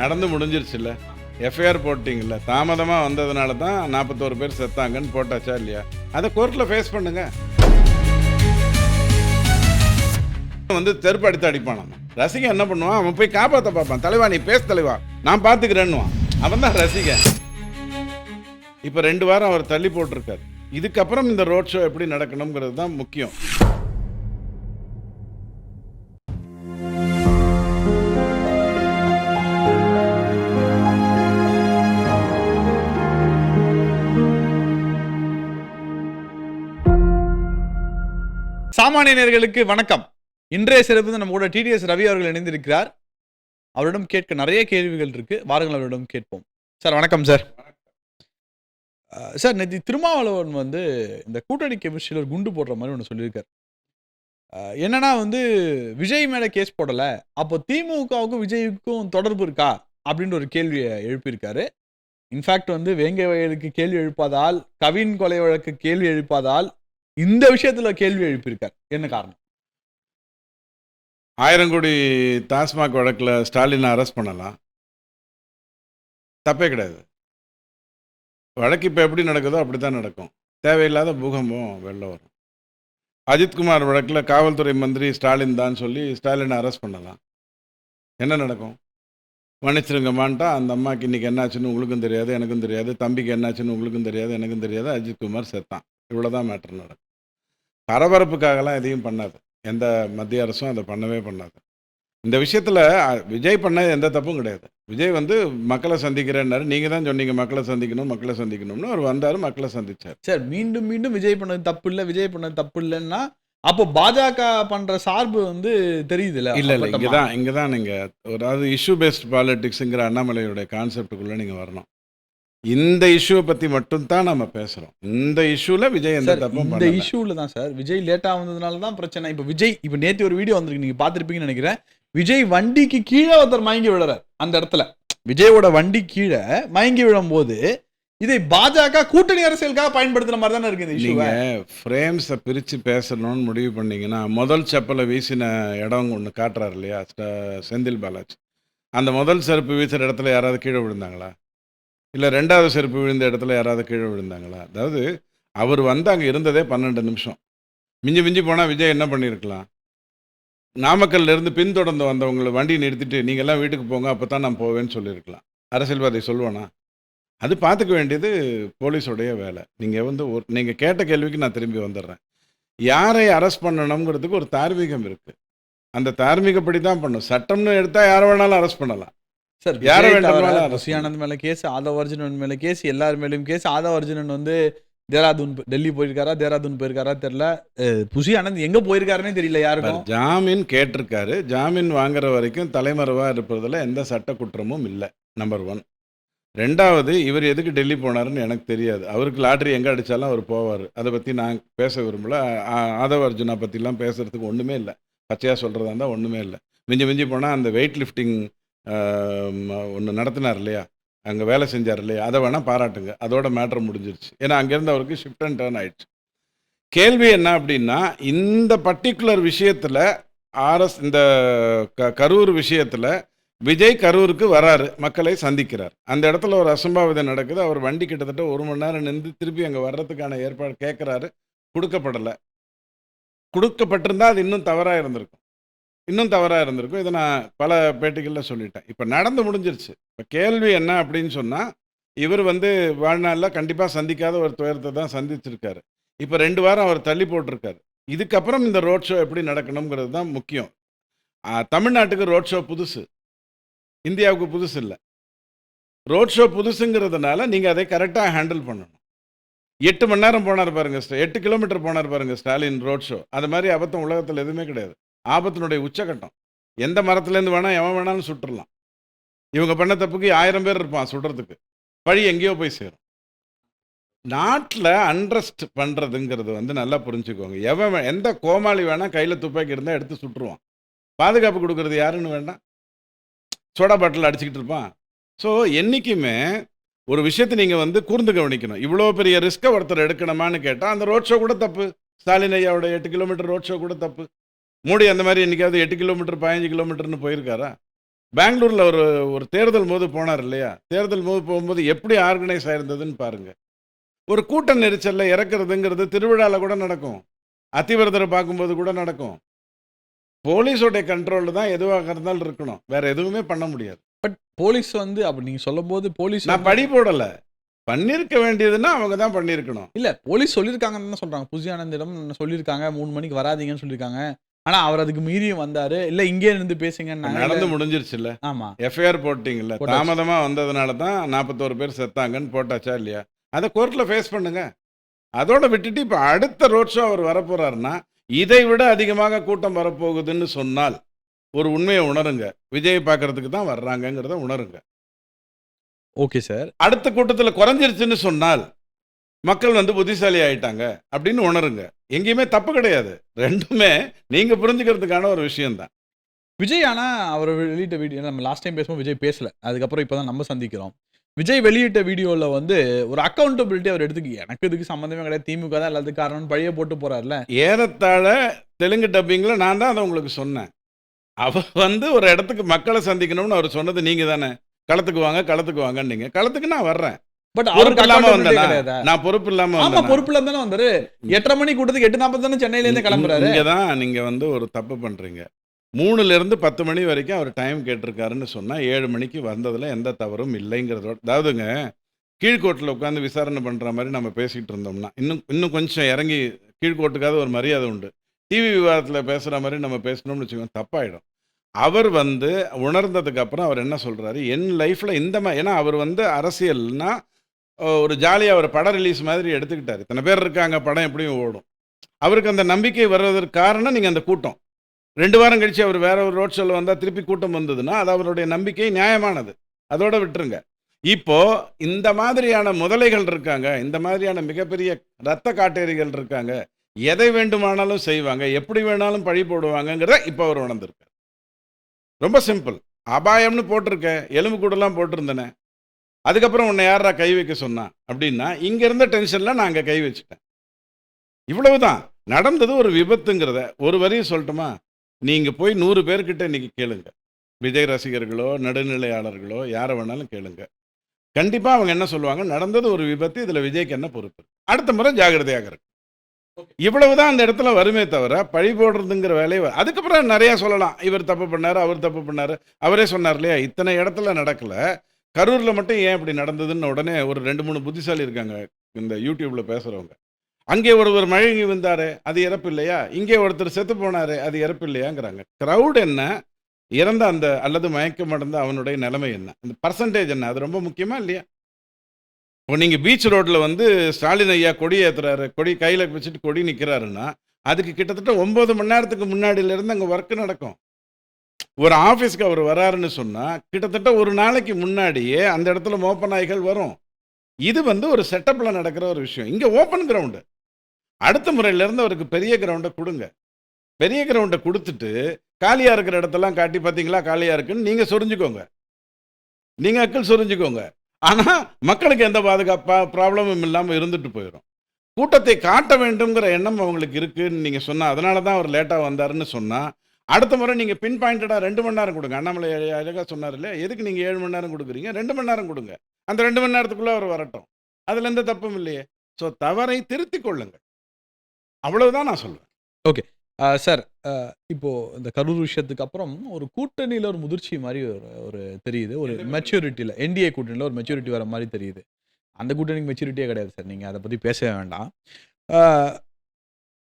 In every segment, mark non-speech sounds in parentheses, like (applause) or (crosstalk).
நடந்து முடிஞ்சிருச்சுல்ல. எஃப்ஐஆர் போட்டிங்கல்ல. தாமதமாக வந்ததுனால தான் நாற்பத்தோரு பேர் செத்தாங்கன்னு போட்டாச்சா இல்லையா? அதை கோர்ட்டில் ஃபேஸ் பண்ணுங்க. வந்து தெருப்பு அடித்து அடிப்பான் ரசிகன் என்ன பண்ணுவான்? அவன் போய் காப்பாற்ற பார்ப்பான். தலைவா நீ பேச தலைவா. நான் பார்த்துக்கிறேன்னுவான். அவன் தான் ரசிகன். இப்போ ரெண்டு வாரம் அவர் தள்ளி போட்டிருக்காரு. இதுக்கப்புறம் இந்த ரோட் ஷோ எப்படி நடக்கணுங்கிறது தான் முக்கியம். சாமானியர்களுக்கு வணக்கம். இன்றைய சிறப்பு நம்ம கூட டிடிஎஸ் ரவி அவர்கள் இணைந்திருக்கிறார். அவரிடம் கேட்க நிறைய கேள்விகள் இருக்கு. வாருங்கள் அவரிடம் கேட்போம். சார் வணக்கம் சார். சார் நேற்று திருமாவளவன் வந்து இந்த கூட்டணி கெமிஸ்ட்ரியில் ஒரு குண்டு போடுற மாதிரி ஒன்று சொல்லியிருக்கார். என்னன்னா வந்து விஜய் மேலே கேஸ் போடலை. அப்போ திமுகவுக்கும் விஜய்க்கும் தொடர்பு இருக்கா? அப்படின்ற ஒரு கேள்வியை எழுப்பியிருக்காரு. இன்ஃபேக்ட் வந்து வேங்கை வயலுக்கு கேள்வி எழுப்பாதால் கவின் கொலை வழக்கு கேள்வி எழுப்பாதால் இந்த விஷயத்துல கேள்வி எழுப்பியிருக்கார். என்ன காரணம்? ஆயிரம் கோடி டாஸ்மாக் வழக்கில் ஸ்டாலினை அரெஸ்ட் பண்ணலாம். தப்பே கிடையாது. வழக்கு இப்போ எப்படி நடக்குதோ அப்படி தான் நடக்கும். தேவையில்லாத பூகம்பம் வெளில வரும். அஜித்குமார் வழக்கில் காவல்துறை மந்திரி ஸ்டாலின் தான் சொல்லி ஸ்டாலினை அரெஸ்ட் பண்ணலாம். என்ன நடக்கும்? மன்னிச்சிருங்கம்மான்ட்டா அந்த அம்மாக்கு இன்னைக்கு என்னாச்சுன்னு உங்களுக்கும் தெரியாது எனக்கும் தெரியாது தம்பிக்கு என்னாச்சுன்னு உங்களுக்கும் தெரியாது எனக்கும் தெரியாது அஜித்குமார் செத்தான். இவ்வளோதான் மேட்டர் நடக்கும். பரபரப்புக்காகலாம் எதையும் பண்ணாது. எந்த மத்திய அரசும் அதை பண்ணவே பண்ணாது. இந்த விஷயத்தில் விஜய் பண்ண எந்த தப்பும் கிடையாது. விஜய் வந்து மக்களை சந்திக்கிறேன்னாரு. நீங்கள் தான் சொன்னீங்க மக்களை சந்திக்கணும் மக்களை சந்திக்கணும்னு. அவர் வந்தார் மக்களை சந்திச்சார். சார் மீண்டும் மீண்டும் விஜய் பண்ணது தப்பு இல்ல விஜய் பண்ணது தப்பு இல்லைன்னா அப்போ பாஜக பண்ற சார்பு வந்து தெரியுது இல்ல இல்லை இல்லை இங்கே தான் இங்கே தான் நீங்கள் அதாவது இஷ்யூ பேஸ்ட் பாலிட்டிக்ஸுங்கிற அண்ணாமலையோட கான்செப்டுக்குள்ளே நீங்கள் வரணும். இந்த இஷ்யூவை பற்றி மட்டும்தான் நம்ம பேசுகிறோம் இந்த இஷ்யூவில் விஜய் எந்த தப்பும் இந்த இஷ்யூல தான் சார். விஜய் லேட்டா வந்ததுனால தான் பிரச்சனை. இப்போ விஜய் இப்போ நேத்து ஒரு வீடியோ வந்திருக்கு. நீங்க பார்த்திருப்பீங்கன்னு நினைக்கிறேன். விஜய் வண்டிக்கு கீழே ஒருத்தர் மயங்கி விழுறார் அந்த இடத்துல. விஜயோட வண்டி கீழே மயங்கி விழும்போது இதை பாஜக கூட்டணி அரசியலுக்காக பயன்படுத்துற மாதிரி தானே இருக்கு நீங்கள் ஃப்ரேம்ஸை பிரித்து பேசணும்னு முடிவு பண்ணீங்கன்னா முதல் செப்பலை வீசின இடம் ஒன்று காட்டுறாரு இல்லையா செந்தில் பாலாஜி. அந்த முதல் செருப்பு வீசுகிற இடத்துல யாராவது கீழே விழுந்தாங்களா? இல்லை ரெண்டாவது செருப்பு விழுந்த இடத்துல யாராவது கீழே விழுந்தாங்களா? அதாவது அவர் வந்து அங்கே இருந்ததே பன்னெண்டு நிமிஷம். மிஞ்சி மிஞ்சி போனால் விஜய் என்ன பண்ணியிருக்கலாம் நாமக்கல்லேருந்து பின்தொடர்ந்து வந்தவங்களை வண்டி நிறுத்திட்டு நீங்கள்லாம் வீட்டுக்கு போங்க அப்போ தான் நான் போவேன்னு சொல்லியிருக்கலாம் அரசியல்வாதி சொல்லுவேனா அது பார்த்துக்க வேண்டியது போலீஸோடைய வேலை. நீங்கள் வந்து ஒரு நீங்கள் கேட்ட கேள்விக்கு நான் திரும்பி வந்துடுறேன். யாரை அரெஸ்ட் பண்ணணுங்கிறதுக்கு ஒரு தார்மீகம் இருக்குது அந்த தார்மீகப்படி தான் பண்ணும் சட்டம்னு எடுத்தால் யாரை வேணாலும் அரெஸ்ட் பண்ணலாம். சார் யாரை ஆனந்த் மேல கேஸ் ஆதவ அர்ஜுனன் மேல கேஸ் எல்லார் மேலயும் கேஸ் ஆதவ அர்ஜுனன் வந்து தேராதூன் டெல்லி போயிருக்காரா? தேராதூன் போயிருக்காரா? தெரியல. புசி ஆனந்த் எங்க போயிருக்காருன்னே தெரியல யாருக்கும். ஜாமீன் கேட்டிருக்காரு. ஜாமீன் வாங்குற வரைக்கும் தலைமறைவாக இருப்பதில் எந்த சட்ட குற்றமும் இல்லை நம்பர் ஒன் ரெண்டாவது இவர் எதுக்கு டெல்லி போனாருன்னு எனக்கு தெரியாது. அவருக்கு லாட்ரி எங்கே அடித்தாலும் அவர் போவார். அதை பற்றி நான் பேச விரும்பல. ஆதவ அர்ஜுனா பற்றிலாம் பேசுகிறதுக்கு ஒன்றுமே இல்லை. பச்சையாக சொல்கிறதா இருந்தால் ஒன்றுமே இல்லை. மிஞ்சி மிஞ்சி போனால் அந்த வெயிட் லிஃப்டிங் ஒன்று நடத்தினார் இல்லையா? அங்கே வேலை செஞ்சார் இல்லையா? அதை வேணால் பாராட்டுங்க. அதோட மேட்ரு முடிஞ்சிருச்சு. ஏன்னா அங்கேருந்து அவருக்கு ஷிஃப்ட் அண்ட் டேர்ன் ஆயிடுச்சு. கேள்வி என்ன அப்படின்னா இந்த பர்டிகுலர் விஷயத்தில் ஆர்எஸ் இந்த க கரூர் விஷயத்தில் விஜய் கரூருக்கு வராரு மக்களை சந்திக்கிறார். அந்த இடத்துல ஒரு அசம்பாவிதம் நடக்குது. அவர் வண்டி கிட்டத்தட்ட ஒரு மணி நேரம் நின்று திருப்பி அங்கே வர்றதுக்கான ஏற்பாடு கேட்குறாரு கொடுக்கப்படலை. கொடுக்கப்பட்டிருந்தா அது இன்னும் தவறாக இருந்திருக்கும். இன்னும் தவறாக இருந்திருக்கும். இதை நான் பல பேட்டிகளில் சொல்லிட்டேன். இப்போ நடந்து முடிஞ்சிருச்சு. இப்போ கேள்வி என்ன அப்படின்னு சொன்னால் இவர் வந்து வாழ்நாளில் கண்டிப்பாக சந்திக்காத ஒரு துயரத்தை தான் சந்திச்சிருக்காரு. இப்போ ரெண்டு வாரம் அவர் தள்ளி போட்டிருக்காரு. இதுக்கப்புறம் இந்த ரோட் ஷோ எப்படி நடக்கணுங்கிறது தான் முக்கியம். தமிழ்நாட்டுக்கு ரோட் ஷோ புதுசு. இந்தியாவுக்கு புதுசு இல்லை. ரோட் ஷோ புதுசுங்கிறதுனால நீங்கள் அதை கரெக்டாக ஹேண்டில் பண்ணணும். எட்டு மணி நேரம் போனார் பாருங்க எட்டு கிலோமீட்டர் போனார் பாருங்க ஸ்டாலின் ரோட் ஷோ. அது மாதிரி அபத்தம் உலகத்தில் எதுவுமே கிடையாது. ஆபத்தினுடைய உச்சகட்டம். எந்த மரத்துலேருந்து வேணால் எவன் வேணாலும் சுட்டுறலாம். இவங்க பண்ண தப்புக்கு ஆயிரம் பேர் இருப்பான் சுடுறதுக்கு. பழி எங்கேயோ போய் சேரும். நாட்டில் அண்ட்ரஸ்ட் பண்ணுறதுங்கிறது வந்து நல்லா புரிஞ்சுக்கோங்க. எவன் எந்த கோமாளி வேணால் கையில் துப்பாக்கி இருந்தால் எடுத்து சுட்டுருவான். பாதுகாப்பு கொடுக்கறது யாருன்னு வேண்டாம் சோடா பாட்டில் அடிச்சுக்கிட்டு இருப்பான். ஸோ என்றைக்குமே ஒரு விஷயத்தை நீங்கள் வந்து கூர்ந்து கவனிக்கணும். இவ்வளோ பெரிய ரிஸ்க்கை ஒருத்தர் எடுக்கணுமான்னு கேட்டால் அந்த ரோட் ஷோ கூட தப்பு. ஸ்டாலின் ஐயாவோட எட்டு கிலோமீட்டர் ரோட் ஷோ கூட தப்பு. மோடி அந்த மாதிரி என்னைக்காவது எட்டு கிலோமீட்டர் பதினஞ்சு கிலோமீட்டர்னு போயிருக்காரா? பெங்களூர்ல ஒரு ஒரு தேர்தல் போது போனார் இல்லையா? தேர்தல் போது போகும்போது எப்படி ஆர்கனைஸ் ஆயிருந்ததுன்னு பாருங்க. ஒரு கூட்ட நெரிச்சல்ல இறக்குறதுங்கிறது திருவிழால கூட நடக்கும். அத்திவரதரை பார்க்கும்போது கூட நடக்கும். போலீஸோடைய கண்ட்ரோல் தான் எதுவாக இருந்தாலும் இருக்கணும். வேற எதுவுமே பண்ண முடியாது. பட் போலீஸ் வந்து அப்படி நீங்க சொல்லும்போது போலீஸ் நான் படி போடல. பண்ணிருக்க வேண்டியதுன்னா அவங்க தான் பண்ணியிருக்கணும் இல்ல போலீஸ் சொல்லியிருக்காங்கன்னு தான் சொல்றாங்க. புசி ஆனந்திடம் சொல்லியிருக்காங்க மூணு மணிக்கு வராதீங்கன்னு சொல்லியிருக்காங்க ஆனா அவர் அதுக்கு மீறியும் வந்தாரு. இல்ல இங்கே இருந்து பேசுங்கன்னாங்க நடந்து முடிஞ்சிருச்சுல்ல. ஆமா. எஃப்ஐஆர் போட்டிங்கல்ல. தாமதமா வந்ததுனால தான் நாற்பத்தோரு பேர் செத்தாங்கன்னு போட்டாச்சா இல்லையா? அதை கோர்ட்ல ஃபேஸ் பண்ணுங்க. அதோட விட்டுட்டு இப்போ அடுத்த ரோட் ஷோ அவர் வரப்போறாருன்னா இதை விட அதிகமாக கூட்டம் வரப்போகுதுன்னு சொன்னால் ஒரு உண்மையை உணருங்க. விஜய் பார்க்கறதுக்கு தான் வர்றாங்கங்கிறத உணருங்க. ஓகே சார் அடுத்த கூட்டத்தில் குறைஞ்சிருச்சுன்னு சொன்னால் மக்கள் வந்து புத்திசாலி ஆயிட்டாங்க அப்படின்னு உணருங்க. எங்கேயுமே தப்பு கிடையாது. ரெண்டுமே நீங்க புரிஞ்சுக்கிறதுக்கான ஒரு விஷயம்தான். விஜய் ஆனா அவர் வெளியிட்ட வீடியோ நம்ம லாஸ்ட் டைம் பேசும்போது விஜய் பேசல. அதுக்கப்புறம் இப்பதான் நம்ம சந்திக்கிறோம். விஜய் வெளியிட்ட வீடியோல வந்து ஒரு அக்கௌண்டபிலிட்டி அவர் எடுத்துக்க எனக்கு இதுக்கு சம்மந்தமே கிடையாது. திமுக தான் எல்லாத்துக்கும் காரணம் பழைய போட்டு போறாருல ஏறத்தாழ தெலுங்கு டப்பிங்கில் நான் தான் அதை உங்களுக்கு சொன்னேன். அவர் வந்து ஒரு இடத்துக்கு மக்களை சந்திக்கணும்னு அவர் சொன்னது நீங்க தானே களத்துக்கு வாங்க களத்துக்கு வாங்கன்னீங்க. களத்துக்கு நான் வர்றேன். பட் பொறுப்பு அவருக்கு இல்லாம accountability வந்தேனா? கிடையாதா. நான் பொறுப்பு இல்லாம ஆமா? பொறுப்புல தானே வந்தாரு. எட்டரை மணி கூட்டத்துக்கு எட்டு நாற்பது தானே சென்னையில இருந்து கிளம்புறாரு. இங்க தான் நீங்க வந்து ஒரு தப்பு பண்றீங்க. மூணுல இருந்து பத்து மணி வரைக்கும் அவர் டைம் கேட்டிருக்காருன்னு சொன்னா ஏழு மணிக்கு வந்ததுல எந்த தவறும் இல்லைங்கிறதோட அதாவதுங்க கீழ்கோட்டில் உட்காந்து விசாரணை பண்ற மாதிரி நம்ம பேசிக்கிட்டு இருந்தோம்னா இன்னும் இன்னும் கொஞ்சம் இறங்கி கீழ்கோட்டுக்காவது ஒரு மரியாதை உண்டு. டிவி விவாதத்தில் பேசுகிற மாதிரி நம்ம பேசணும்னு வச்சுக்கோங்க தப்பாயிடும். அவர் வந்து உணர்ந்ததுக்கு அப்புறம் அவர் என்ன சொல்றாரு? என் லைஃப்ல இந்த மாதிரி ஏன்னா அவர் வந்து அரசியல்னா ஒரு ஜாலியாக ஒரு படம் ரிலீஸ் மாதிரி எடுத்துக்கிட்டார். இத்தனை பேர் இருக்காங்க படம் எப்படியும் ஓடும். அவருக்கு அந்த நம்பிக்கை வர்றதற்கு காரணம் நீங்கள் அந்த கூட்டம். ரெண்டு வாரம் கழித்து அவர் வேற ஒரு ரோட் ஷோவில் வந்தால் திருப்பி கூட்டம் வந்ததுன்னா அது அவருடைய நம்பிக்கை நியாயமானது. அதோட விட்டுருங்க. இப்போ இந்த மாதிரியான முதலைகள் இருக்காங்க இந்த மாதிரியான மிகப்பெரிய ரத்த காட்டேரிகள் இருக்காங்க எதை வேண்டுமானாலும் செய்வாங்க எப்படி வேணாலும் பழி போடுவாங்கங்கிறத இப்போ அவர் உணர்ந்திருக்கார். ரொம்ப சிம்பிள் அபாயம்னு போட்டிருக்க எலும்பு கூடலாம் போட்டிருந்தேனே. அதுக்கப்புறம் உன்னை யாரா கை வைக்க சொன்னான் அப்படின்னா இங்கே இருந்த டென்ஷனில் நான் அங்கே கை வச்சுட்டேன். இவ்வளவு தான் நடந்தது ஒரு விபத்துங்கிறத ஒரு வரியும் சொல்லட்டுமா? நீங்கள் போய் நூறு பேர்கிட்ட இன்றைக்கி கேளுங்க. விஜய் ரசிகர்களோ நடுநிலையாளர்களோ யாரை வேணாலும் கேளுங்க. கண்டிப்பாக அவங்க என்ன சொல்லுவாங்க? நடந்தது ஒரு விபத்து இதில் விஜய்க்கு என்ன பொறுப்பு? அடுத்த முறை ஜாகிரதையாக இருக்கு. இவ்வளவுதான் அந்த இடத்துல வருமே தவிர பழி போடுறதுங்கிற வேலையை அதுக்கப்புறம் நிறையா சொல்லலாம். இவர் தப்பு பண்ணார் அவர் தப்பு பண்ணார். அவரே சொன்னார் இல்லையா? இத்தனை இடத்துல நடக்கல. கரூரில் மட்டும் ஏன் இப்படி நடந்ததுன்னு உடனே ஒரு ரெண்டு மூணு புத்திசாலி இருக்காங்க இந்த யூடியூப்பில் பேசுகிறவங்க அங்கே ஒருவர் மழங்கி விழுந்தார் அது இறப்பு இல்லையா? இங்கே ஒருத்தர் செத்து போனாரு அது இறப்பு இல்லையாங்கிறாங்க. க்ரௌட் என்ன? இறந்த அந்த அல்லது மயக்கம் அடைந்த அவனுடைய நிலைமை என்ன? அந்த பர்சன்டேஜ் என்ன? அது ரொம்ப முக்கியமாக இல்லையா? இப்போ நீங்கள் பீச் ரோட்டில் வந்து ஸ்டாலின் ஐயா கொடி ஏற்றுறாரு கொடி கையில் வச்சுட்டு கொடி நிற்கிறாருன்னா அதுக்கு கிட்டத்தட்ட ஒம்பது மணி நேரத்துக்கு முன்னாடியிலேருந்து அங்கே ஒர்க் நடக்கும். ஒரு ஆஃபீஸ்க்கு அவர் வராருன்னு சொன்னால் கிட்டத்தட்ட ஒரு நாளைக்கு முன்னாடியே அந்த இடத்துல மோப்ப நாய்கள் வரும். இது வந்து ஒரு செட்டப்பில் நடக்கிற ஒரு விஷயம். இங்கே ஓப்பன் கிரவுண்டு. அடுத்த முறையிலேருந்து அவருக்கு பெரிய கிரவுண்டை கொடுங்க. பெரிய கிரவுண்டை கொடுத்துட்டு காலியாக இருக்கிற இடத்தெல்லாம் காட்டி பார்த்தீங்களா காலியாக இருக்குன்னு நீங்கள் சொரிஞ்சுக்கோங்க. நீங்கள் அக்கள் சொரிஞ்சுக்கோங்க. ஆனால் மக்களுக்கு எந்த பாதுகாப்பா ப்ராப்ளமும் இல்லாமல் இருந்துட்டு போயிடும் கூட்டத்தை காட்ட வேண்டுங்கிற எண்ணம் அவங்களுக்கு இருக்குன்னு நீங்கள் சொன்னால் அதனால தான் அவர் லேட்டாக வந்தாருன்னு சொன்னால் அடுத்த முறை நீங்கள் பின் பாயிண்டடாக ரெண்டு மணி நேரம் கொடுங்க. அண்ணாமலை அழகாக சொன்னார் இல்லையா எதுக்கு நீங்கள் ஏழு மணி நேரம் கொடுக்குறீங்க? ரெண்டு மணி நேரம் கொடுங்க. அந்த ரெண்டு மணி நேரத்துக்குள்ளே அவர் வரட்டும். அதில் எந்த தப்பும் இல்லையே. ஸோ தவறை திருத்திக் கொள்ளுங்கள். அவ்வளவுதான் நான் சொல்லுவேன் சார் இப்போ இந்த கரூர் விஷயத்துக்கு அப்புறம் ஒரு கூட்டணியில ஒரு முதிர்ச்சி மாதிரி ஒரு ஒரு தெரியுது. ஒரு? மெச்சூரிட்டியில் என்டிஏ கூட்டணியில் ஒரு மெச்சூரிட்டி வர மாதிரி தெரியுது. அந்த கூட்டணிக்கு மெச்சூரிட்டியே கிடையாது சார் நீங்கள் அதை பற்றி பேசவே வேண்டாம்.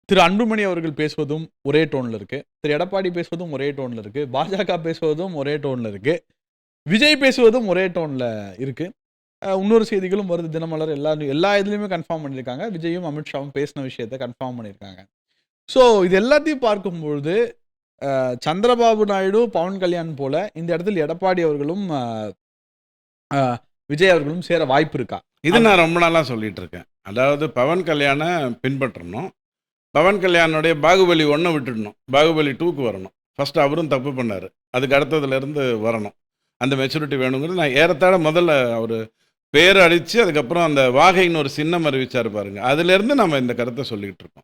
திரு அன்புமணி அவர்கள் பேசுவதும் ஒரே டோனில் இருக்குது திரு எடப்பாடி பேசுவதும் ஒரே டோனில் இருக்குது பாஜக பேசுவதும் ஒரே டோனில் இருக்குது விஜய் பேசுவதும் ஒரே டோனில் இருக்குது இன்னொரு செய்திகளும் வருது தினமலர். எல்லா எல்லா இதுலேயுமே கன்ஃபார்ம் பண்ணியிருக்காங்க. விஜயும் அமித்ஷாவும் பேசின விஷயத்த கன்ஃபார்ம் பண்ணியிருக்காங்க. ஸோ இது எல்லாத்தையும் பார்க்கும்பொழுது சந்திரபாபு நாயுடு பவன் கல்யாண் போல் இந்த இடத்துல எடப்பாடி அவர்களும் விஜய் அவர்களும் சேர வாய்ப்பு இருக்கா? இது நான் ரொம்ப நாளாக சொல்லிட்டு இருக்கேன். அதாவது பவன் கல்யாணை பின்பற்றணும். பவன் கல்யாணுடைய பாகுபலி ஒன்றை விட்டுடணும். பாகுபலி டூக்கு வரணும். ஃபஸ்ட்டு அவரும் தப்பு பண்ணார். அதுக்கு அடுத்ததுலேருந்து வரணும். அந்த மெச்சூரிட்டி வேணுங்கிறது நான் ஏறத்தாழ முதல்ல அவர் பேர் அடித்து அதுக்கப்புறம் அந்த வாகைன்னு ஒரு சின்னம் அறிவிச்சார் பாருங்கள் அதுலேருந்து நம்ம இந்த கருத்தை சொல்லிக்கிட்டு இருக்கோம்.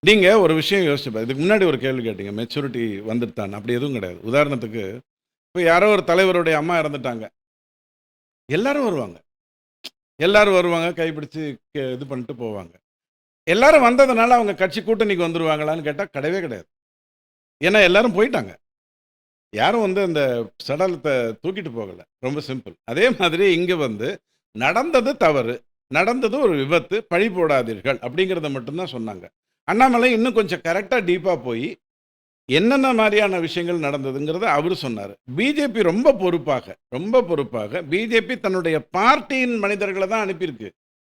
நீங்கள் ஒரு விஷயம் யோசிச்சு பாரு. இதுக்கு முன்னாடி ஒரு கேள்வி கேட்டீங்க. மெச்சூரிட்டி வந்துட்டான் அப்படி எதுவும் கிடையாது. உதாரணத்துக்கு இப்போ யாரோ ஒரு தலைவருடைய அம்மா இறந்துட்டாங்க. எல்லாரும் வருவாங்க. எல்லாரும் வருவாங்க. கைப்பிடிச்சு கே- இது பண்ணிட்டு போவாங்க. எல்லாரும் வந்ததுனால அவங்க கட்சி கூட்டணிக்கு வந்துருவாங்களான்னு கேட்டால் கிடையவே கிடையாது. ஏன்னா எல்லாரும் போயிட்டாங்க. யாரும் வந்து அந்த சடலத்தை தூக்கிட்டு போகலை. ரொம்ப சிம்பிள். அதே மாதிரி இங்கே வந்து நடந்தது தவறு. நடந்தது ஒரு விபத்து. பழி போடாதீர்கள் அப்படிங்கிறத மட்டும்தான் சொன்னாங்க. அண்ணாமலை இன்னும் கொஞ்சம் கரெக்டாக டீப்பாக போய் என்னென்ன மாதிரியான விஷயங்கள் நடந்ததுங்கிறத அவர் சொன்னார். பிஜேபி ரொம்ப பொறுப்பாக ரொம்ப பொறுப்பாக பிஜேபி தன்னுடைய பார்ட்டியின் மனிதர்களை தான் அனுப்பியிருக்கு.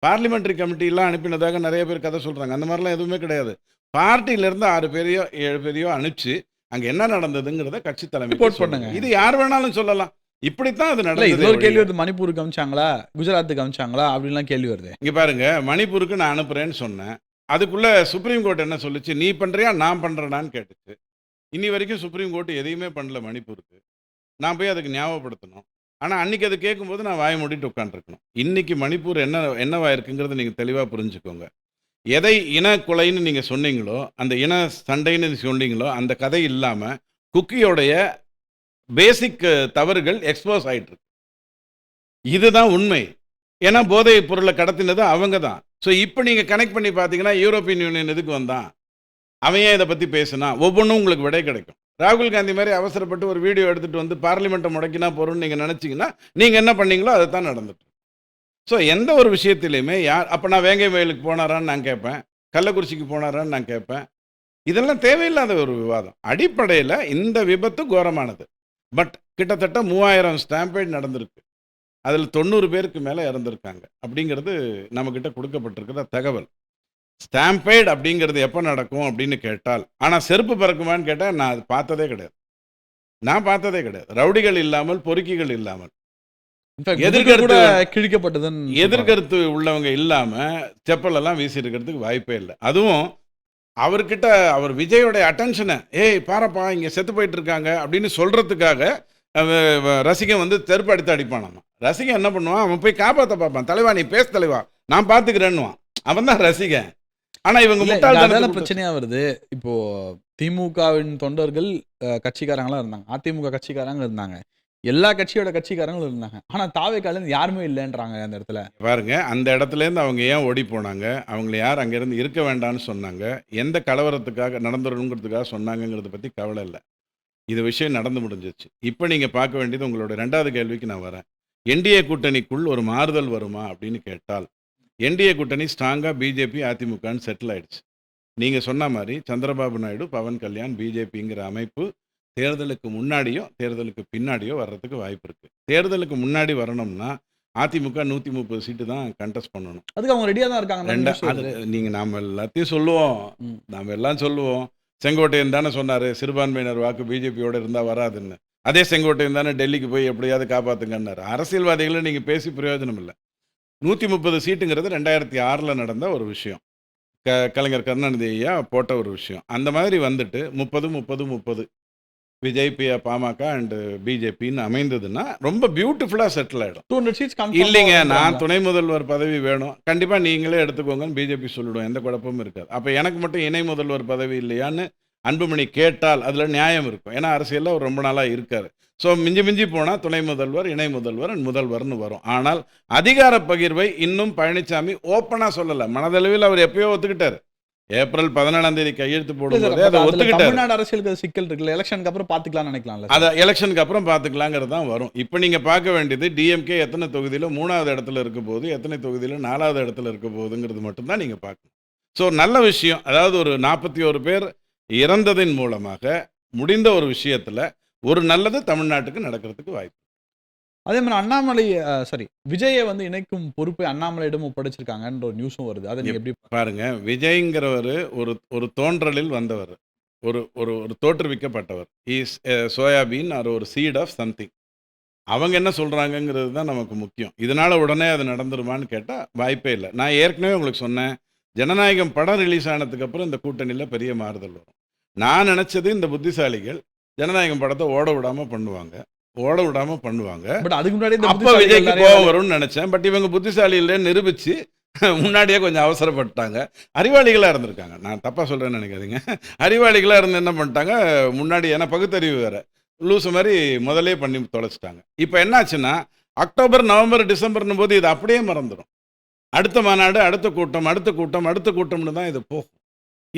பார்லிமெண்ட்ரி கமிட்டிலாம் அனுப்பினதாக நிறைய பேர் கதை சொல்கிறாங்க அந்த மாதிரிலாம் எதுவுமே கிடையாது. பார்ட்டியிலேருந்து ஆறு பேரையோ ஏழு பேரையோ அனுப்பிச்சு அங்கே என்ன நடந்ததுங்கிறத கட்சி தலைமை Report பண்ணுங்க. இது யார் வேணாலும் சொல்லலாம். இப்படித்தான் அது நடந்தது. இன்னொரு கேள்வி வருது. மணிப்பூருக்கு அமிச்சாங்களா குஜராத்துக்கு அமிச்சாங்களா அப்படின்லாம் கேள்வி வருது. இங்க பாருங்க. மணிப்பூருக்கு நான் அனுப்புறேன்னு சொன்னேன். அதுக்குள்ள சுப்ரீம் கோர்ட் என்ன சொல்லுச்சு? நீ பண்றியா? நான் பண்றேனான்னு கேட்டுச்சு. இன்னி வரைக்கும் சுப்ரீம் கோர்ட் எதையுமே பண்ணல மணிப்பூருக்கு. நான் போய் அதுக்கு ஞாபகப்படுத்தணும். ஆனால் அன்றைக்கி அதை கேட்கும்போது நான் வாய மூடிட்டு உட்காந்துருக்கணும் இன்றைக்கி மணிப்பூர் என்ன என்னவா இருக்குங்கிறத நீங்கள் தெளிவாக புரிஞ்சுக்கோங்க. எதை இன கொலைன்னு நீங்க சொன்னீங்களோ அந்த இன சண்டைன்னு சொன்னீங்களோ அந்த கதை இல்லாமல் குக்கியோடைய பேசிக் தவறுகள் எக்ஸ்போஸ் ஆயிட்டு இருக்கு. இதுதான் உண்மை. ஏன்னா போதைப் பொருளை கடத்தினது அவங்க தான். ஸோ இப்போ நீங்கள் கனெக்ட் பண்ணி பார்த்தீங்கன்னா யூரோப்பியன் யூனியன் எதுக்கு வந்தான்? அவன் ஏன் இதை பற்றி பேசுனா ஒவ்வொன்றும் உங்களுக்கு விடை கிடைக்கும். ராகுல் காந்தி மாதிரி அவசரப்பட்டு ஒரு வீடியோ எடுத்துகிட்டு வந்து பார்லிமெண்ட்டை முடக்கினா போகிறோம்னு நீங்கள் நினச்சிங்கன்னா நீங்கள் என்ன பண்ணீங்களோ அதை தான் நடந்துட்டு. ஸோ எந்த ஒரு விஷயத்திலையுமே யார் அப்போ நான் வேங்கை வயலுக்கு போனாரான்னு நான் கேட்பேன் கள்ளக்குறிச்சிக்கு போனாரான்னு நான் கேட்பேன். இதெல்லாம் தேவையில்லாத ஒரு விவாதம். அடிப்படையில் இந்த விபத்து கோரமானது. பட் கிட்டத்தட்ட மூவாயிரம் ஸ்டாம்பேட் நடந்திருக்கு. அதில் தொண்ணூறு பேருக்கு மேலே இறந்துருக்காங்க. அப்படிங்கிறது நம்மக்கிட்ட கொடுக்கப்பட்டிருக்கிற தகவல். ஸ்டாம்பேட் அப்படிங்கிறது எப்போ நடக்கும் அப்படின்னு கேட்டால் ஆனால் செருப்பு பறக்குமான்னு கேட்டால் நான் அது பார்த்ததே கிடையாது. நான் பார்த்ததே கிடையாது. ரவுடிகள் இல்லாமல் பொறுக்கிகள் இல்லாமல். எதிர்கருத்து- கிழிக்கப்பட்டதுன்னு. எதிர்கருத்து உள்ளவங்க இல்லாமல் செப்பலெல்லாம் வீசி இருக்கிறதுக்கு வாய்ப்பே இல்லை. அதுவும் அவர்கிட்ட அவர் விஜயோடைய அட்டென்ஷனை ஏய் பாரப்பா இங்கே செத்து போயிட்டு இருக்காங்க அப்படின்னு சொல்கிறதுக்காக ரசிகன் வந்து தெருப்பு அடித்து அடிப்பானாமா. ரசிகன் என்ன பண்ணுவான்? அவன் போய் காப்பாற்ற பார்ப்பான். தலைவா நீ பேசு தலைவா. நான் பார்த்துக்கிறேன்னுவான் அவன் தான் ரசிகன். ஆனால் இவங்க இல்ல, முட்டாள் இது அதான பிரச்சனையா வருது. இப்போ திமுகவின் தொண்டர்கள் அஹ், கட்சிக்காரங்களாம் இருந்தாங்க. அதிமுக கட்சிக்காரங்க இருந்தாங்க. எல்லா கட்சியோட கட்சிக்காரங்களும் இருந்தாங்க. ஆனா தாவேக்கால இருந்து யாருமே இல்லைன்றாங்க அந்த இடத்துல. பாருங்க அந்த இடத்துலேருந்து அவங்க ஏன் ஓடி போனாங்க? அவங்கள யார் அங்கேருந்து இருக்க வேண்டாம்னு சொன்னாங்க? எந்த கலவரத்துக்காக நடந்துடணுங்கிறதுக்காக சொன்னாங்கங்கிறத பற்றி கவலை இல்லை. இது விஷயம் நடந்து முடிஞ்சிச்சு இப்போ நீங்கள் பார்க்க வேண்டியது உங்களோட ரெண்டாவது கேள்விக்கு நான் வரேன். என்டிஏ கூட்டணிக்குள் ஒரு மாறுதல் வருமா அப்படின்னு கேட்டால் என்டிஏ கூட்டணி ஸ்ட்ராங்காக பிஜேபி அதிமுகன்னு செட்டில் ஆயிடுச்சு. நீங்கள் சொன்ன மாதிரி சந்திரபாபு நாயுடு பவன் கல்யாண் பிஜேபிங்கிற அமைப்பு தேர்தலுக்கு முன்னாடியோ தேர்தலுக்கு பின்னாடியோ வர்றதுக்கு வாய்ப்பு இருக்குது தேர்தலுக்கு முன்னாடி வரணும்னா அதிமுக நூற்றி முப்பது சீட்டு தான் கண்டெஸ்ட் பண்ணணும். அதுக்கு அவங்க ரெடியா தான் இருக்காங்க. ரெண்டா அது நீங்கள் நாம் எல்லாத்தையும் சொல்லுவோம். நாம் எல்லாம் சொல்லுவோம். செங்கோட்டையன் தானே சொன்னார் சிறுபான்மையினர் வாக்கு பிஜேபியோட இருந்தால் வராதுன்னு. அதே செங்கோட்டையன் தானே டெல்லிக்கு போய் எப்படியாவது காப்பாற்றுங்கன்னாரு அரசியல்வாதிகளை நீங்கள் பேசி பிரயோஜனம் இல்லை. நூற்றி முப்பது சீட்டுங்கிறது ரெண்டாயிரத்தி ஆறில் நடந்த ஒரு விஷயம். க கலைஞர் கருணாநிதி ஐயா போட்ட ஒரு விஷயம். அந்த மாதிரி வந்துட்டு முப்பது முப்பது முப்பது விஜய் பி பாமக அண்டு பிஜேபின்னு அமைந்ததுன்னா ரொம்ப பியூட்டிஃபுல்லாக செட்டில் ஆகிடும் டூ ஹண்ட்ரட் சீட்ஸ் இல்லைங்க நான் துணை முதல்வர் பதவி வேணும். கண்டிப்பா நீங்களே எடுத்துக்கோங்கன்னு பிஜேபி சொல்லிடும். எந்த குழப்பமும் இருக்காது. அப்ப எனக்கு மட்டும் இணை முதல்வர் பதவி இல்லையான்னு அன்புமணி கேட்டால் அதுல நியாயம் இருக்கும். ஏன்னா அரசியல்ல அவர் ரொம்ப நாளா இருக்காரு. ஸோ மிஞ்சி மிஞ்சி போனா துணை முதல்வர் இணை முதல்வர் முதல்வர்னு வரும். ஆனால் அதிகார பகிர்வை இன்னும் பழனிசாமி ஓப்பனா சொல்லல. மனதளவில் அவர் எப்பயோ ஒத்துக்கிட்டாரு. ஏப்ரல் பதினேழாம் தேதி கையெழுத்து போடும்போதே அதை ஒத்துக்கிட்டாரு. தமிழ்நாடு அரசியலுக்கு சிக்கல் இருக்குல்ல. எலெக்ஷனுக்கு அப்புறம் பாத்துக்கலாம்னு நினைக்கலாம்ல அதை எலெக்ஷனுக்கு அப்புறம் பார்த்துக்கலாங்கிறது தான் வரும். இப்போ நீங்கள் பார்க்க வேண்டியது டிஎம்கே எத்தனை தொகுதியில் மூணாவது இடத்துல இருக்க போது எத்தனை தொகுதியில் நாலாவது இடத்துல இருக்க போகுதுங்கிறது மட்டும்தான் நீங்கள் பார்க்கணும். ஸோ நல்ல விஷயம். அதாவது ஒரு நாற்பத்தி ஒரு பேர் இறந்ததின் மூலமாக முடிந்த ஒரு விஷயத்தில் ஒரு நல்லது தமிழ்நாட்டுக்கு நடக்கிறதுக்கு வாய்ப்பு. அதே மாதிரி அண்ணாமலை சாரி விஜயை வந்து இணைக்கும் பொறுப்பை அண்ணாமலையிடம் ஒப்படைச்சிருக்காங்கன்ற ஒரு நியூஸும் வருது. அதை நீங்க எப்படி பாருங்க விஜய்ங்கிறவர் ஒரு ஒரு தோன்றலில் வந்தவர். ஒரு ஒரு ஒரு தோற்றுவிக்கப்பட்டவர். Is soybean or a seed of something அவங்க என்ன சொல்கிறாங்கங்கிறது தான் நமக்கு முக்கியம். இதனால் உடனே அது நடந்துருமான்னு கேட்டால் வாய்ப்பே இல்லை. நான் ஏற்கனவே உங்களுக்கு சொன்னேன் ஜனநாயகம் படம் ரிலீஸ் ஆனதுக்கு அப்புறம் இந்த கூட்டணியில் பெரிய மாறுதல் வரும். நான் நினச்சது இந்த புத்திசாலிகள் ஜனநாயகம் படத்தை ஓட விடாமல் பண்ணுவாங்க. ஓட விடாமல் பண்ணுவாங்க. பட் அதுக்கு முன்னாடி அப்ப விஜய்க்கு கோவம் வரும்னு நினைச்சேன். பட் இவங்க புத்திசாலி இல்லைன்னு நிரூபிச்சு (laughs) முன்னாடியே கொஞ்சம் அவசரப்பட்டாங்க. அறிவாளிகளா இருந்திருக்காங்க. நான் தப்பா சொல்றேன்னு நினைக்காதீங்க. அறிவாளிகளா இருந்து என்ன பண்ணிட்டாங்க? முன்னாடி ஏன்னா பகுத்தறிவு வேற. லூசு மாதிரி முதலே பண்ணி தொலைச்சிட்டாங்க. இப்போ என்னாச்சுன்னா அக்டோபர் நவம்பர் டிசம்பர்னும் போது இது அப்படியே மறந்துடும். அடுத்த மாநாடு அடுத்த கூட்டம் அடுத்த கூட்டம் அடுத்த கூட்டம்னு தான் இது போகும்.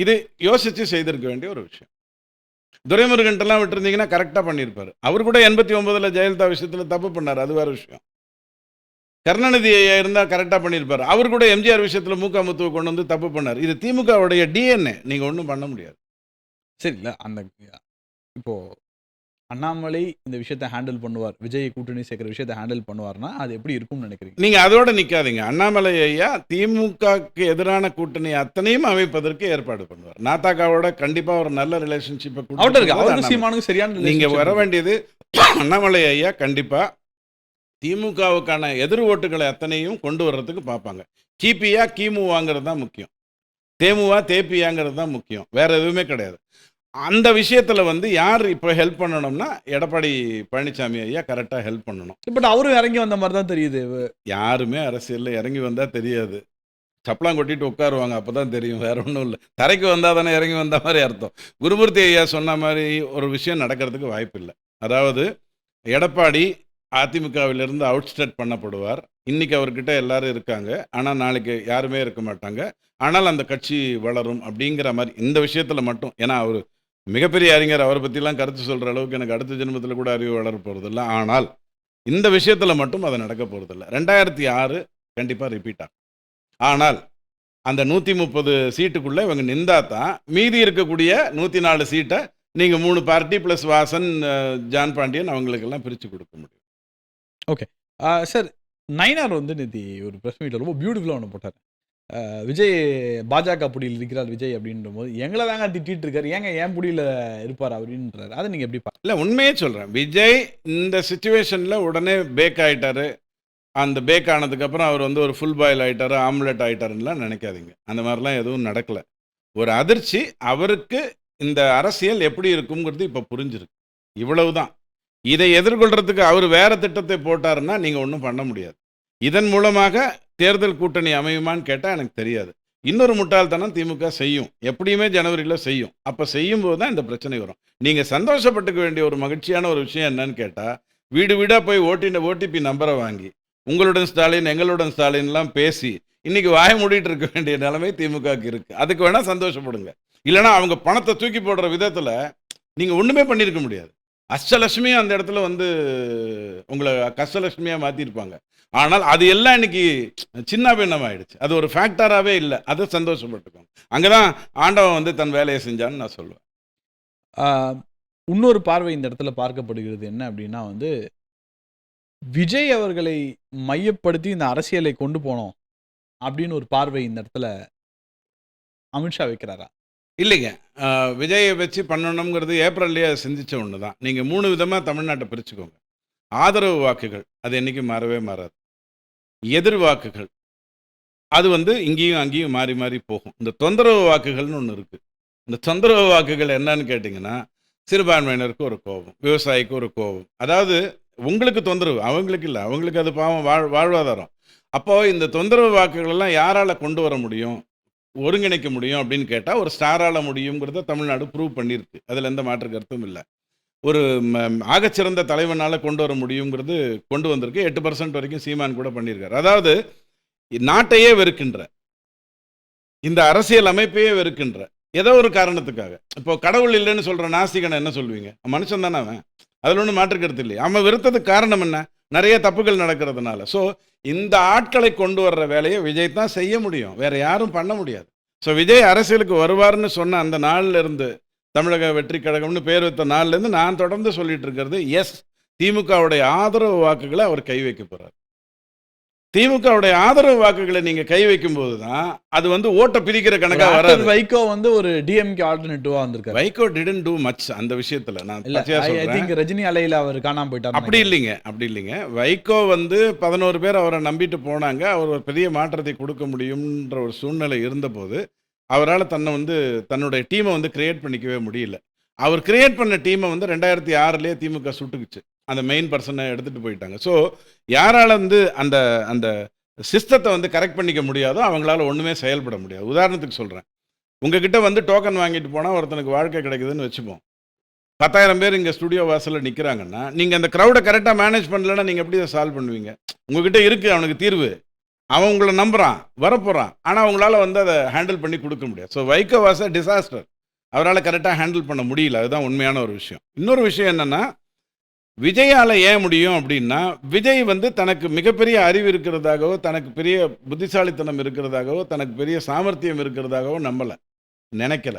இது யோசித்து செய்திருக்க வேண்டிய ஒரு விஷயம். துரைமுருகன்ட்டெல்லாம் விட்டுருந்தீங்கன்னா கரெக்டாக பண்ணியிருப்பார். அவர் கூட எண்பத்தி ஒன்பதில் ஜெயலலிதா விஷயத்தில் தப்பு பண்ணார். அது வேறு விஷயம். கருணாநிதி ஐயா இருந்தால் கரெக்டாக பண்ணியிருப்பார். அவர் கூட எம்ஜிஆர் விஷயத்தில் மூக்காமுத்துவை கொண்டு வந்து தப்பு பண்ணார். இது திமுகவுடைய டிஎன்ஏ நீங்கள் ஒன்றும் பண்ண முடியாது. சரி அந்த இப்போ அண்ணாமலை இந்த விஷயத்தை ஹேண்டில் பண்ணுவார். விஜய் கூட்டணி சேர்க்கிற விஷயத்தை ஹேண்டில் பண்ணுவார்னா அது எப்படி இருக்கும்னு நினைக்கிறீங்க? நீங்க அதோட நிக்காதீங்க. அண்ணாமலை ஐயா திமுகக்கு எதிரான கூட்டணி அத்தனையும் அமைப்பதற்கு ஏற்பாடு பண்ணுவார். நாத்தாக்காவோட கண்டிப்பா ஒரு நல்ல ரிலேஷன்ஷிப்பை அவருக்கு சீமானுக்கு சரியான நீங்க வர. வேண்டியது அண்ணாமலை ஐயா கண்டிப்பா திமுகவுக்கான எதிர் ஓட்டுகளை அத்தனையும் கொண்டு வர்றதுக்கு பார்ப்பாங்க. கிபியா கிமு வாங்குறது தான் முக்கியம். தேமுவா தேப்பியாங்கிறது தான் முக்கியம். வேற எதுவுமே கிடையாது. அந்த விஷயத்துல வந்து யார் இப்போ ஹெல்ப் பண்ணணும்னா எடப்பாடி பழனிசாமி ஐயா கரெக்டாக ஹெல்ப் பண்ணணும். பட் அவரும் இறங்கி வந்த மாதிரி தான் தெரியுது. யாருமே அரசியலில் இறங்கி வந்தால் தெரியாது. சப்பலாம் கொட்டிட்டு உட்காருவாங்க அப்போ தான் தெரியும். வேற ஒன்றும் இல்லை. தரைக்கு வந்தால் தானே இறங்கி வந்த மாதிரி அர்த்தம். குருமூர்த்தி ஐயா சொன்ன மாதிரி ஒரு விஷயம் நடக்கிறதுக்கு வாய்ப்பு இல்லை. அதாவது எடப்பாடி அதிமுகவிலிருந்து அவுட்ஸ்டேட் பண்ணப்படுவார். இன்னைக்கு அவர்கிட்ட எல்லாரும் இருக்காங்க. ஆனால் நாளைக்கு யாருமே இருக்க மாட்டாங்க. ஆனால் அந்த கட்சி வளரும் அப்படிங்கிற மாதிரி இந்த விஷயத்தில் மட்டும். ஏன்னா அவர் மிகப்பெரிய அறிஞர் அவரை பற்றிலாம் கருத்து சொல்கிற அளவுக்கு எனக்கு அடுத்த ஜென்மத்தில் கூட அறிவு வளர போகிறதில்ல ஆனால் இந்த விஷயத்தில் மட்டும் அது நடக்க போகிறதில்ல ரெண்டாயிரத்தி ஆறு கண்டிப்பாக ரிப்பீட் ஆகும். ஆனால் அந்த நூற்றி முப்பது சீட்டுக்குள்ளே இவங்க நின்றா தான் மீதி இருக்கக்கூடிய நூற்றி நாலு சீட்டை நீங்கள் மூணு party plus Vasan John Pandian அவங்களுக்கெல்லாம் பிரித்து கொடுக்க முடியும். ஓகே சார் நைனார் வந்து நேற்று ஒரு ப்ரெஸ் மீட்டில் ரொம்ப பியூட்டிஃபுல்லாக ஒன்று போட்டார். விஜய் பாஜக புடியில் இருக்கிறார் விஜய் அப்படின்ற போது எங்களை தாங்க திட்டிட்டு இருக்காரு. ஏங்க ஏன் புடியில் இருப்பார் அப்படின்றாரு. அதை நீங்கள் எப்படி பா இல்லை உண்மையே சொல்கிறேன் விஜய் இந்த சுச்சுவேஷனில் உடனே பேக் ஆயிட்டாரு. அந்த பேக் ஆனதுக்கப்புறம் அவர் வந்து ஒரு ஃபுல் பாயில் ஆயிட்டாரு ஆம்லெட் ஆயிட்டாருன்னுலாம் நினைக்காதீங்க. அந்த மாதிரிலாம் எதுவும் நடக்கலை. ஒரு அதிர்ச்சி அவருக்கு இந்த அரசியல் எப்படி இருக்குங்கிறது இப்போ புரிஞ்சிருக்கு. இவ்வளவுதான். இதை எதிர்கொள்றதுக்கு அவர் வேற திட்டத்தை போட்டாருன்னா நீங்கள் ஒன்றும் பண்ண முடியாது. இதன் மூலமாக தேர்தல் கூட்டணி அமையுமான்னு கேட்டால் எனக்கு தெரியாது. இன்னொரு முட்டாள்தனம் திமுக செய்யும். எப்படியுமே ஜனவரியில் செய்யும். அப்போ செய்யும்போது தான் இந்த பிரச்சனை வரும். நீங்கள் சந்தோஷப்பட்டுக்க வேண்டிய ஒரு மகிழ்ச்சியான ஒரு விஷயம் என்னன்னு கேட்டால் வீடு வீடாக போய் ஓட்டின ஓடிபி நம்பரை வாங்கி உங்களுடன் ஸ்டாலின் எங்களுடன் ஸ்டாலின்லாம் பேசி இன்னைக்கு வாய மூடிட்டு இருக்க வேண்டிய நிலைமை திமுகவுக்கு இருக்குது அதுக்கு வேணால் சந்தோஷப்படுங்க. இல்லைன்னா அவங்க பணத்தை தூக்கி போடுற விதத்தில் நீங்கள் ஒன்றுமே பண்ணியிருக்க முடியாது. அஷ்டலட்சுமியும் அந்த இடத்துல வந்து உங்களை கஷ்டலட்சுமியாக மாற்றிருப்பாங்க ஆனால் அது எல்லாம் இன்னைக்கு சின்ன பின்னம் ஆயிடுச்சு அது ஒரு ஃபேக்டராகவே இல்லை. அதை சந்தோஷப்பட்டுக்கோங்க. அங்கதான் ஆண்டவன் வந்து தன் வேலையை செஞ்சான்னு நான் சொல்லுவேன். இன்னொரு பார்வை இந்த இடத்துல பார்க்கப்படுகிறது என்ன அப்படின்னா வந்து விஜய் அவர்களை மையப்படுத்தி இந்த அரசியலை கொண்டு போனோம் அப்படின்னு ஒரு பார்வை இந்த இடத்துல அமித்ஷா வைக்கிறாரா? இல்லைங்க. விஜயை வச்சு பண்ணணுங்கிறது ஏப்ரல்லையே சிந்திச்ச ஒன்று தான் நீங்கள் மூணு விதமாக தமிழ்நாட்டை பிரிச்சுக்கோங்க. ஆதரவு வாக்குகள் அது என்றைக்கும் மாறவே மாறாது. எதிர் வாக்குகள் அது வந்து இங்கேயும் அங்கேயும் மாறி மாறி போகும். இந்த தொந்தரவு வாக்குகள்னு ஒன்று இருக்குது இந்த தொந்தரவு வாக்குகள் என்னன்னு கேட்டிங்கன்னா சிறுபான்மையினருக்கு ஒரு கோபம் விவசாயிக்கு ஒரு கோபம். அதாவது உங்களுக்கு தொந்தரவு அவங்களுக்கு இல்லை. அவங்களுக்கு அது பாவம் வாழ் வாழ்வாதாரம். அப்போது இந்த தொந்தரவு வாக்குகளெல்லாம் யாரால் கொண்டு வர முடியும்? ஒருங்கிணைக்க முடியும் அப்படின்னு கேட்டால் ஒரு ஸ்டாரால் முடியுங்கிறத தமிழ்நாடு ப்ரூவ் பண்ணியிருக்கு அதில் எந்த மாற்று கருத்தும் இல்லை. ஒரு ம- ஆகச்சிறந்த தலைவனால் கொண்டு வர முடியுங்கிறது கொண்டு வந்திருக்கு. எட்டு பர்சன்ட் வரைக்கும் சீமான் கூட பண்ணியிருக்காரு அதாவது நாட்டையே வெறுக்கின்ற இந்த அரசியல் அமைப்பையே வெறுக்கின்ற ஏதோ ஒரு காரணத்துக்காக. இப்போ கடவுள் இல்லைன்னு சொல்கிற நாஸ்திகனை என்ன சொல்லுவீங்க மனுஷன் தானே அவன். அதில் ஒன்றும் மாற்று இல்லையா. அவன் வெறுத்ததுக்கு காரணம் என்ன? நிறைய தப்புகள் நடக்கிறதுனால. ஸோ இந்த ஆட்களை கொண்டு வர்ற வேலையை விஜய் தான் செய்ய முடியும். வேற யாரும் பண்ண முடியாது. ஸோ விஜய் அரசியலுக்கு வருவார்னு சொன்ன அந்த நாளில் இருந்து தமிழக வெற்றி கழகம்னு பேர் வைத்த நாள்ல இருந்து நான் தொடர்ந்து சொல்லிட்டு இருக்கிறது எஸ் திமுகவுடைய ஆதரவு வாக்குகளை அவர் கை வைக்க போறார். திமுகவுடைய ஆதரவு வாக்குகளை நீங்க கை வைக்கும் போது தான் அது வந்து ஓட்டை பிரிக்கிற கணக்கா After வராது. வைகோ வந்து ஒரு டிஎம்கே ஆல்டர்னேட்டிவா வந்திருக்காரு. வைகோ டிடன் டூ மச் அந்த விஷயத்துல நான் திங்க் ரஜினி அலையில அவர் காணாம போயிட்டார் அப்படி இல்லைங்க அப்படி இல்லைங்க. வைகோ வந்து பதினோரு பேர் அவரை நம்பிட்டு போனாங்க. அவர் ஒரு பெரிய மாற்றத்தை கொடுக்க முடியும்ன்ற ஒரு சூழ்நிலை இருந்தபோது அவரால் தன்னை வந்து தன்னுடைய டீமை வந்து கிரியேட் பண்ணிக்கவே முடியல. அவர் கிரியேட் பண்ண டீமை வந்து ரெண்டாயிரத்தி ஆறுலேயே திமுக சுட்டுக்குச்சு. அந்த மெயின் பர்சனை எடுத்துகிட்டு போயிட்டாங்க. ஸோ யாரால் வந்து அந்த அந்த சிஸ்டத்தை வந்து கரெக்ட் பண்ணிக்க முடியாதோ அவங்களால ஒன்றுமே செயல்பட முடியாது. உதாரணத்துக்கு சொல்கிறேன் உங்ககிட்ட வந்து டோக்கன் வாங்கிட்டு போனால் ஒருத்தனுக்கு வாழ்க்கை கிடைக்குதுன்னு வச்சுப்போம். பத்தாயிரம் பேர் இங்கே ஸ்டுடியோ வாசலில் நிற்கிறாங்கன்னா நீங்கள் அந்த க்ரௌடை கரெக்டாக மேனேஜ் பண்ணலன்னா நீங்கள் எப்படி அதை சால்வ் பண்ணுவீங்க? உங்ககிட்ட இருக்குது அவனுக்கு தீர்வு. அவன் உங்களை நம்புகிறான் வரப்போகிறான் ஆனால் அவங்களால வந்து அதை ஹேண்டில் பண்ணி கொடுக்க முடியாது. ஸோ வைகோ வாச டிசாஸ்டர் அவரால் கரெக்டாக ஹேண்டில் பண்ண முடியல. அதுதான் உண்மையான ஒரு விஷயம். இன்னொரு விஷயம் என்னென்னா விஜயால் ஏன் முடியும் அப்படின்னா விஜய் வந்து தனக்கு மிகப்பெரிய அறிவு இருக்கிறதாகவோ தனக்கு பெரிய புத்திசாலித்தனம் இருக்கிறதாகவோ தனக்கு பெரிய சாமர்த்தியம் இருக்கிறதாகவோ நம்பலை. நினைக்கல.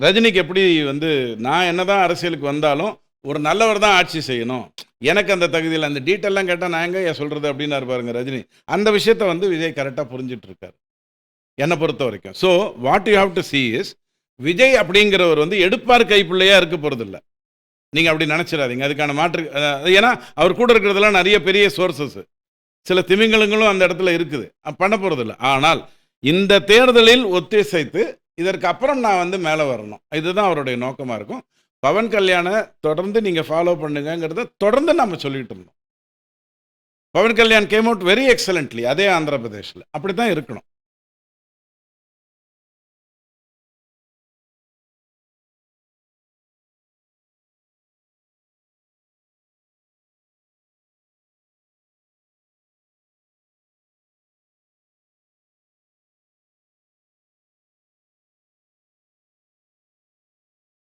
ரஜினிக்கு எப்படி வந்து நான் என்னதான் அரசியலுக்கு வந்தாலும் ஒரு நல்லவர் தான் ஆட்சி செய்யணும். எனக்கு அந்த தகுதியில் அந்த டீட்டெயிலாம் கேட்டால் நான் எங்கே ஏன் சொல்கிறது அப்படின்னு பாருங்க ரஜினி. அந்த விஷயத்த வந்து விஜய் கரெக்டாக புரிஞ்சிட்டு இருக்காரு என்னை பொறுத்த வரைக்கும். So what you have to see is Vijay அப்படிங்கிறவர் வந்து எடுப்பார் கைப்பிள்ளையாக இருக்க போகிறதில்ல நீங்கள் அப்படி நினச்சிடாதீங்க. அதுக்கான மாற்று ஏன்னா அவர் கூட இருக்கிறதெல்லாம் நிறைய பெரிய சோர்சஸ் சில திமிங்கலங்களும் அந்த இடத்துல இருக்குது. பண்ண போகிறதில்ல ஆனால் இந்த தேர்தலில் ஒத்திசைத்து இதற்கு அப்புறம் நான் வந்து மேலே வரணும். இதுதான் அவருடைய நோக்கமாக இருக்கும். பவன் கல்யாண தொடர்ந்து நீங்கள் ஃபாலோ பண்ணுங்கங்கிறத தொடர்ந்து நம்ம சொல்லிட்டு இருந்தோம். Pawan Kalyan came out very excellently அதே ஆந்திர பிரதேஷில் அப்படி தான் இருக்கணும்.